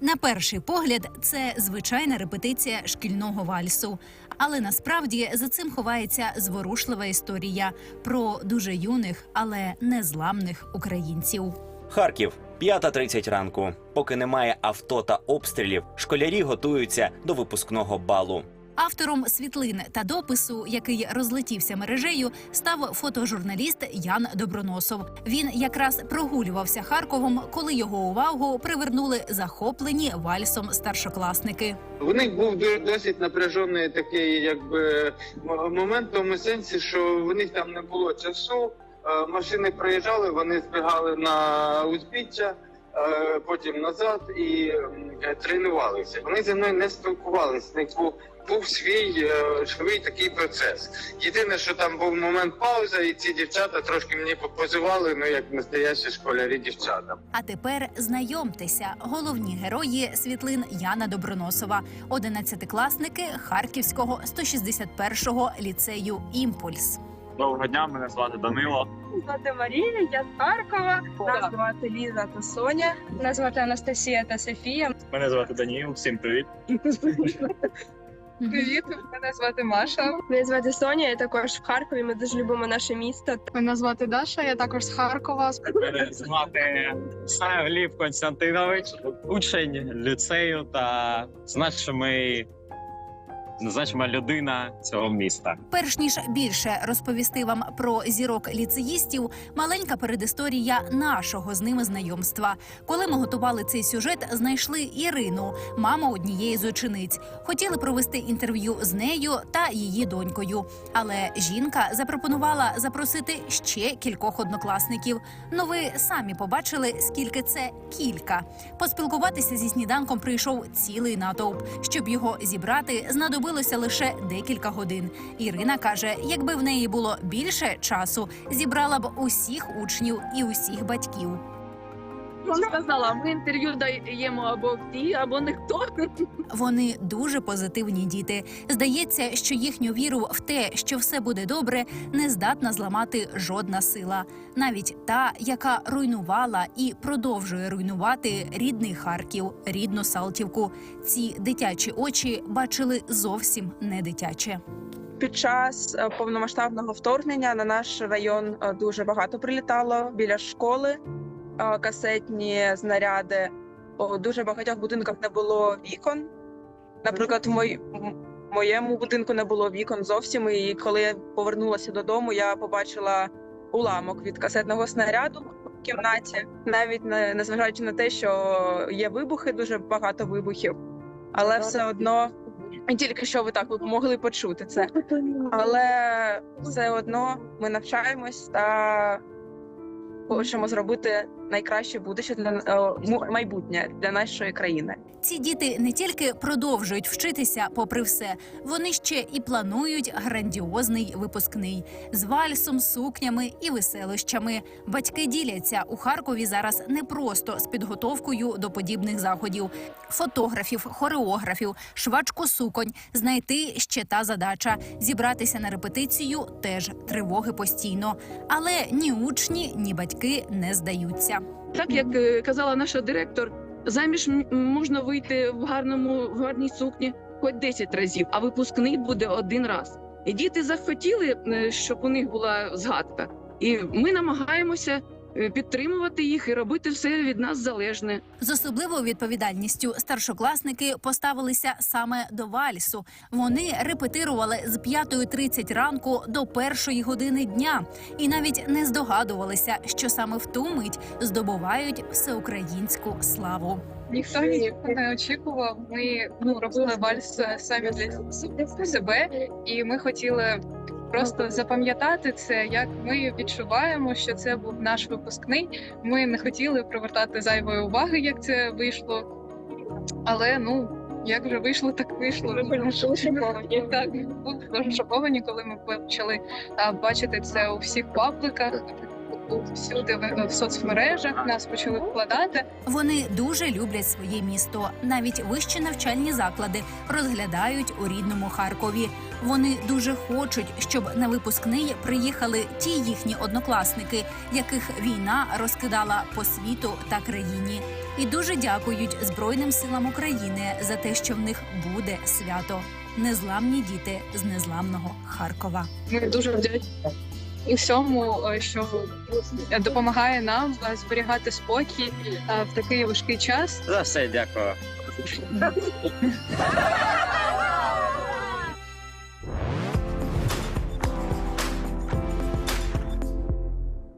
На перший погляд, це звичайна репетиція шкільного вальсу. Але насправді за цим ховається зворушлива історія про дуже юних, але незламних українців. Харків, 5.30 ранку. Поки немає авто та обстрілів, школярі готуються до випускного балу. Автором світлин та допису, який розлетівся мережею, став фотожурналіст Ян Доброносов. Він якраз прогулювався Харковом, коли його увагу привернули захоплені вальсом старшокласники. У них був досить напряжений такий, якби момент в тому сенсі, що в них там не було часу. е, Машини проїжджали, вони збігали на узбіччя, потім назад і е, тренувалися. Вони зі мною не спілкувалися. Них був, був свій е, живий такий процес. Єдине, що там був момент паузи, і ці дівчата трошки мені попозивали, ну як настоящі школярі дівчата. А тепер знайомтеся, головні герої світлин Яна Доброносова, одинадцятикласники Харківського 161-го ліцею Імпульс. Доброго дня, мене звати Данило. Мене звати Марія, я з Харкова. Нас звати Ліза та Соня. Нас звати Анастасія та Софія. Мене звати Даніл. Всім привіт. Привіт, мене звати Маша. Мене звати Соня, я також в Харкові. Ми дуже любимо наше місто. Мене звати Даша, я також з Харкова. Мене звати Гліб Константинович, учень ліцею та значимий значима людина цього міста. Перш ніж більше розповісти вам про зірок ліцеїстів, маленька передісторія нашого з ними знайомства. Коли ми готували цей сюжет, знайшли Ірину, маму однієї з учениць. Хотіли провести інтерв'ю з нею та її донькою. Але жінка запропонувала запросити ще кількох однокласників. Ну ви самі побачили, скільки це кілька. Поспілкуватися зі сніданком прийшов цілий натовп. Щоб його зібрати, знадобилося лише декілька годин. Ірина каже, якби в неї було більше часу, зібрала б усіх учнів і усіх батьків. Вона сказала, ми інтерв'ю даємо або всі, або ніхто. Вони дуже позитивні діти. Здається, що їхню віру в те, що все буде добре, не здатна зламати жодна сила, навіть та, яка руйнувала і продовжує руйнувати рідний Харків, рідну Салтівку. Ці дитячі очі бачили зовсім не дитяче. Під час е, повномасштабного вторгнення на наш район е, дуже багато прилітало біля школи. Касетні знаряди у дуже багатьох будинках не було вікон. Наприклад, в мой- м- моєму будинку не було вікон зовсім. І коли я повернулася додому, я побачила уламок від касетного снаряду в кімнаті, навіть не незважаючи на те, що є вибухи, дуже багато вибухів, але все одно тільки що ви так ви могли почути це. Але все одно ми навчаємось та хочемо зробити найкраще будуще для е, майбутнє для нашої країни. Ці діти не тільки продовжують вчитися, попри все, вони ще і планують грандіозний випускний з вальсом, сукнями і веселощами. Батьки діляться у Харкові зараз не просто з підготовкою до подібних заходів. Фотографів, хореографів, швачку суконь знайти ще та задача. Зібратися на репетицію теж тривоги постійно. Але ні учні, ні батьки не здаються. Так як е, казала наша директор, заміж можна вийти в гарному в гарній сукні хоч 10 разів, а випускний буде один раз. І діти захотіли, е, щоб у них була згадка, і ми намагаємося підтримувати їх і робити все від нас залежне. З особливою відповідальністю старшокласники поставилися саме до вальсу. Вони репетирували з 5.30 ранку до першої години дня і навіть не здогадувалися, що саме в ту мить здобувають всеукраїнську славу. Ніхто нічого не очікував. Ми ну робили вальс самі для себе, і ми хотіли просто запам'ятати це, як ми відчуваємо, що це був наш випускний. Ми не хотіли привертати зайвої уваги, як це вийшло. Але ну як вже вийшло, так вийшло. Ми були шоковані. Так, були дуже шоковані, коли ми почали бачити це у всіх пабликах, всюди в, соцмережах нас почали вкладати. Вони дуже люблять своє місто. Навіть вищі навчальні заклади розглядають у рідному Харкові. Вони дуже хочуть, щоб на випускний приїхали ті їхні однокласники, яких війна розкидала по світу та країні. І дуже дякують Збройним силам України за те, що в них буде свято. Незламні діти з незламного Харкова. Ми дуже вдячні усьому, всьому, що допомагає нам е, зберігати спокій е, в такий важкий час. За все дякую.